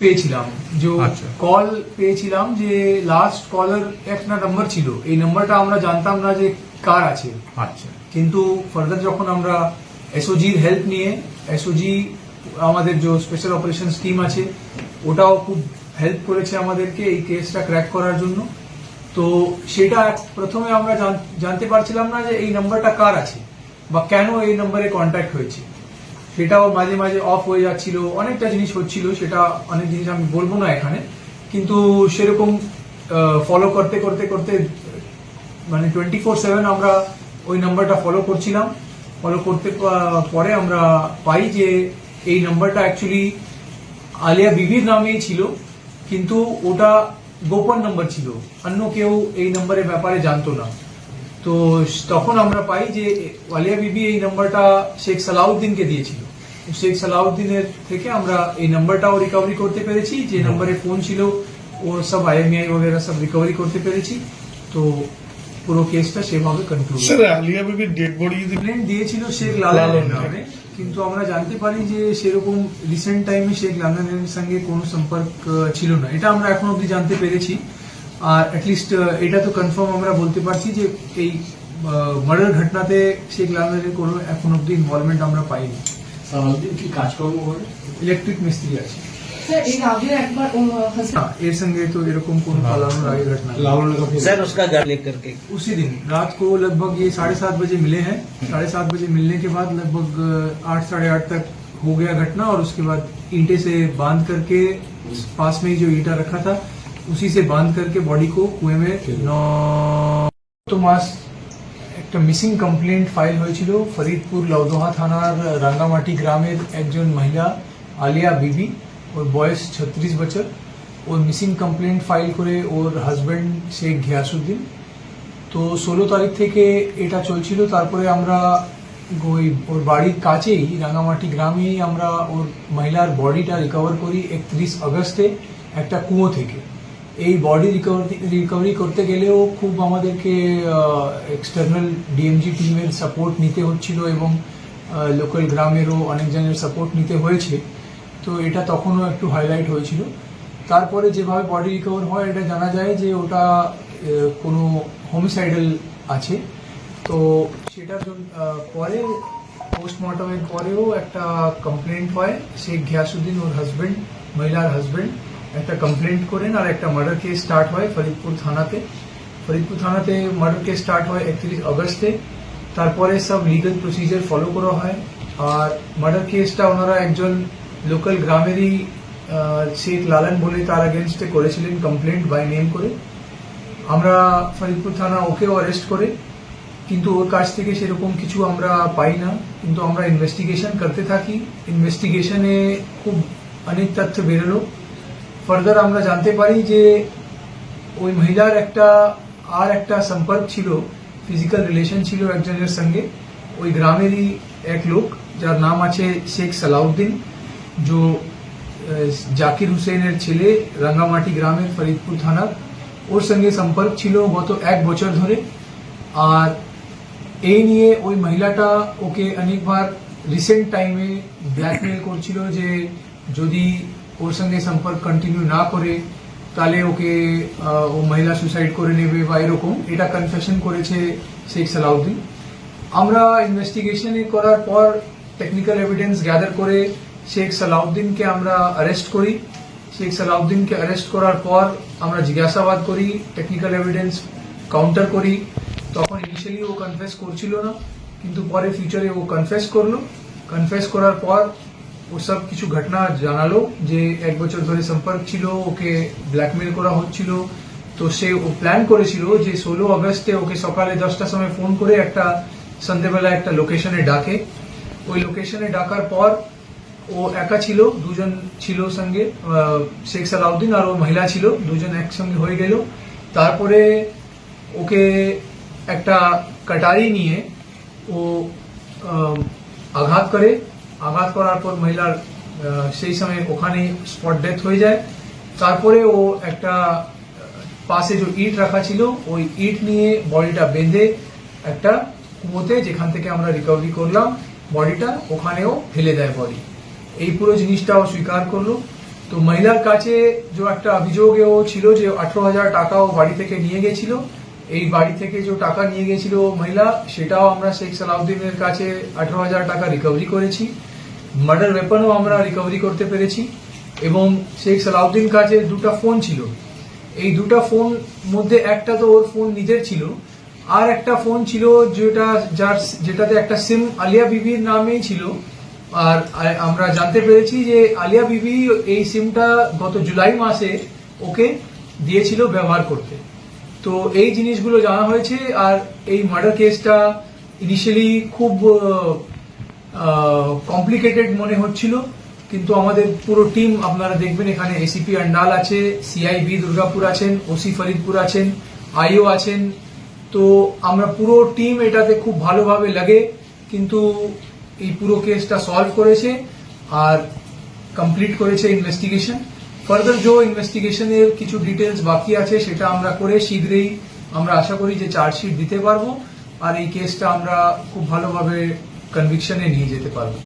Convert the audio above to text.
পেয়েছিলাম। যে আচ্ছা। কল পেয়েছিলাম যে লাস্ট কলার একটা নাম্বার ছিল। এই নাম্বারটা আমরা জানতাম না যে কার আছে। আচ্ছা। কিন্তু ফার্দার যখন আমরা এসওজির হেল্প নিয়ে এসওজি আমাদের যে স্পেশাল অপারেশন টিম আছে ওটাও খুব হেল্প করেছে আমাদেরকে এই কেসটা ক্র্যাক করার জন্য। তো সেটা প্রথমে আমরা জান- জানতে পারছিলাম না যে এই নাম্বারটা কার আছে বা কেন এই নাম্বারে কন্ট্যাক্ট হয়েছে। সেটাও মাঝে মাঝে অফ হয়ে যাচ্ছিল। অনেকটা জিনিস হচ্ছিল, সেটা অনেক জিনিস আমি বলব না এখানে। কিন্তু সেরকম ফলো করতে করতে করতে মানে টোয়েন্টি ফোর সেভেন আমরা ওই নাম্বারটা ফলো করছিলাম। ফলো করতে পরে আমরা পাই যে এই নাম্বারটা অ্যাকচুয়ালি আলিয়া বিবির নামেই ছিল, কিন্তু ওটা গোপন নাম্বার ছিল। অন্য কেউ এই নাম্বারের ব্যাপারে জানতো না। তো তখন আমরা পাই যে আলিয়া বিবি এই নাম্বারটা শেখ সালাউদ্দিনকে দিয়েছিল। শেখ সালাউদ্দিনের থেকে আমরা এই নাম্বারটাও রিকভারি করতে পেরেছি যে নাম্বারে ফোন ছিল ও সব আইএমআই वगैरह সব রিকভারি করতে পেরেছি তো পুরো কেসটা সেভাবে কন্ট্রোল স্যার আলিয়া বিবির ডেড বডি যদি কমপ্লেন দিয়েছিল শেখ লালানের লালনের। নামে কিন্তু আমরা জানতে পারি যে সেরকম রিসেন্ট টাইমে শেখ লালনের সঙ্গে কোনো সম্পর্ক আহ, ছিল না এটা আমরা এখন অবধি জানতে পেরেছি আর অ্যাটলিস্ট এটা তো কনফার্ম আমরা বলতে পারছি যে এই মার্ডার ঘটনাতে শেখ লালনের কোনো এখন অবধি ইনভলভমেন্ট আমরা পাইনি সালাউদ্দিন কি কাজকর্ম করে ইলেকট্রিক মিস্ত্রি আছে স্যার এর আগে একবার ও হাসিনা না, এর সঙ্গে তো এরকম কোনো পালানোর আগে ঘটনা নেই। लावण का फिर सर उसका घर लेकर के उसी दिन रात को लगभग ये साढ़े सात बजे मिले हैं साढ़े सात बजे मिलने के बाद लगभग अ, आठ साढ़े आठ तक हो गया घटना और उसके बाद ईंटे से बांध करके पास में ही जो ईंटा रखा था उसी से बांध करके बॉडी को कुएं में नौ তো মাস একটা মিসিং কমপ্লেন্ট ফাইল হয়েছিল ফরিদপুর লৌদোহা থানার রাঙ্গামাটি গ্রামের একজন মহিলা, আলিয়া বিবি। ওর বয়স ছত্রিশ বছর। ওর মিসিং কমপ্লেন্ট ফাইল করে ওর হাজব্যান্ড শেখ ঘিয়াসুদ্দিন তো ষোলো তারিখ থেকে এটা চলছিল। তারপরে আমরা ওই ওর বাড়ির কাছেই রাঙামাটি গ্রামেই আমরা ওর মহিলার বডিটা রিকভার করি একত্রিশ আগস্টে একটা কুয়ো থেকে। এই বডি রিকভারি রিকভারি করতে গেলেও খুব আমাদেরকে এক্সটার্নাল ডিএমজি টিমের সাপোর্ট নিতে হচ্ছিল এবং লোকাল গ্রামেরও অনেকজনের সাপোর্ট নিতে হয়েছে। তো এটা তখনও একটু হাইলাইট হয়েছিল। তারপরে যেভাবে বডি রিকভার হয়, এটা জানা যায় যে ওটা কোনো হোমিসাইডাল আছে। তো সেটার জন্য পরে পোস্টমর্টমের পরেও একটা কমপ্লেন্ট হয়। শেখ ঘিয়াসুদ্দিন ওর হাজবেন্ড মহিলার হাজবেন্ড একটা কমপ্লেন্ট করেন আর একটা মার্ডার কেস স্টার্ট হয় ফরিদপুর থানাতে। ফরিদপুর থানাতে মার্ডার কেস স্টার্ট হয় একত্রিশ আগস্টে। তারপরে সব লিগাল প্রসিজার ফলো করা হয়। আর মার্ডার কেসটা ওনারা একজন লোকাল গ্রামেরই শেখ লালন বলে তার এগেনস্টে করেছিলেন কমপ্লেন্ট বাই নেম করে। আমরা ফরিদপুর থানা ওকেও অ্যারেস্ট করে। কিন্তু ওর কাছ থেকে সেরকম কিছু আমরা পাই না। কিন্তু আমরা ইনভেস্টিগেশন করতে থাকি। ইনভেস্টিগেশনে খুব অনেক তথ্য বেরোলো। ফার্দার আমরা জানতে পারি যে ওই মহিলার একটা আর একটা সম্পর্ক ছিল ফিজিক্যাল রিলেশন ছিল একজনের সঙ্গে। ওই গ্রামেরই এক লোক যার নাম আছে শেখ সালাউদ্দিন जो আহ, জাকির হুসেনের ছেলে রাঙ্গামাটি গ্রামের ফরিদপুর থানার। ওর সঙ্গে সম্পর্ক ছিল গত এক বছর ধরে। আর এই নিয়ে ওই মহিলাটা ওকে অনেকবার রিসেন্ট টাইমে ব্ল্যাকমেল করছিল যে যদি ওর সঙ্গে সম্পর্ক কন্টিনিউ না করে, তাহলে ওকে ও মহিলা সুসাইড করে নেবে বা এরকম, এটা কনফেশন করেছে শেখ সালাউদ্দিন। আমরা ইনভেস্টিগেশনে করার পর টেকনিক্যাল এভিডেন্স গ্যাদার করে শেখ সালাউদ্দিনকে আমরা অ্যারেস্ট করি। শেখ সালাউদ্দিনকে অ্যারেস্ট করার পর আমরা জিজ্ঞাসাবাদ করি টেকনিক্যাল এভিডেন্স কাউন্টার করি। তখন ইনিশিয়ালি ও কনফেস করছিল না, কিন্তু পরে ফিউচারে ও কনফেস করল। কনফেস করার পর ও সব কিছু ঘটনা জানালো যে এক বছর ধরে সম্পর্ক ছিল, ওকে ব্ল্যাকমেল করা হচ্ছিল। তো সে ও প্ল্যান করেছিল যে ষোলো আগস্টে ওকে সকালে দশটার সময় ফোন করে একটা সন্ধ্যেবেলা একটা লোকেশনে ডাকে। ওই লোকেশনে ডাকার পর ও একা ছিল, দুজন ছিল সঙ্গে শেখ সালাউদ্দিন আর ও মহিলা ছিল, দুজন একসঙ্গে হয়ে গেল। তারপরে ওকে একটা কাটারি নিয়ে ও আঘাত করে। আঘাত করার পর মহিলার সেই সময় ওখানে স্পট ডেথ হয়ে যায়। তারপরে ও একটা পাশে যে ইট রাখা ছিল, ওই ইট নিয়ে বডিটা বেঁধে একটা কুয়োতে যেখান থেকে আমরা রিকভারি করলাম, বডিটা ওখানেও ফেলে দেয় বডি এই পুরো জিনিসটাও স্বীকার করল। তো মহিলার কাছে যে একটা অভিযোগে ও ছিল যে আঠারো হাজার টাকা ও বাড়ি থেকে নিয়ে গেছিল। এই বাড়ি থেকে যে টাকা নিয়ে গেছিল মহিলা, সেটাও আমরা শেখ সালাউদ্দিনের কাছে আঠারো হাজার টাকা রিকভারি করেছি। মার্ডার ওয়েপনও আমরা রিকভারি করতে পেরেছি এবং শেখ সালাউদ্দিন কাছে দুটো ফোন ছিল। এই দুটো ফোন মধ্যে একটা তো ওর ফোন নিজের ছিল, আর একটা ফোন ছিল যেটা যার যেটাতে একটা সিম আলিয়া বিবির নামেই ছিল। আর আমরা জানতে পেরেছি যে আলিয়া বিবি এই সিমটা গত জুলাই মাসে ওকে দিয়েছিল ব্যবহার করতে। তো এই জিনিসগুলো জানা হয়েছে, আর এই মার্ডার কেসটা ইনিশিয়ালি খুব কমপ্লিকেটেড মনে হচ্ছিল, কিন্তু আমাদের পুরো টিম আপনারা দেখবেন এখানে এসিপি আন্ডাল আছে সিআইবি দুর্গাপুর আছেন ওসি ফরিদপুর আছেন আইও আছেন। তো আমরা পুরো টিম এটাতে খুব ভালোভাবে লাগে, কিন্তু এই পুরো কেসটা সলভ করেছে আর কমপ্লিট করেছে ইনভেস্টিগেশন ফার্দার যে ইনভেস্টিগেশনের কিছু ডিটেলস বাকি আছে, সেটা আমরা করে শীঘ্রই আমরা আশা করি যে চার্জশিট দিতে পারব। আর এই কেসটা আমরা খুব ভালোভাবে কনভিকশনে নিয়ে যেতে পারব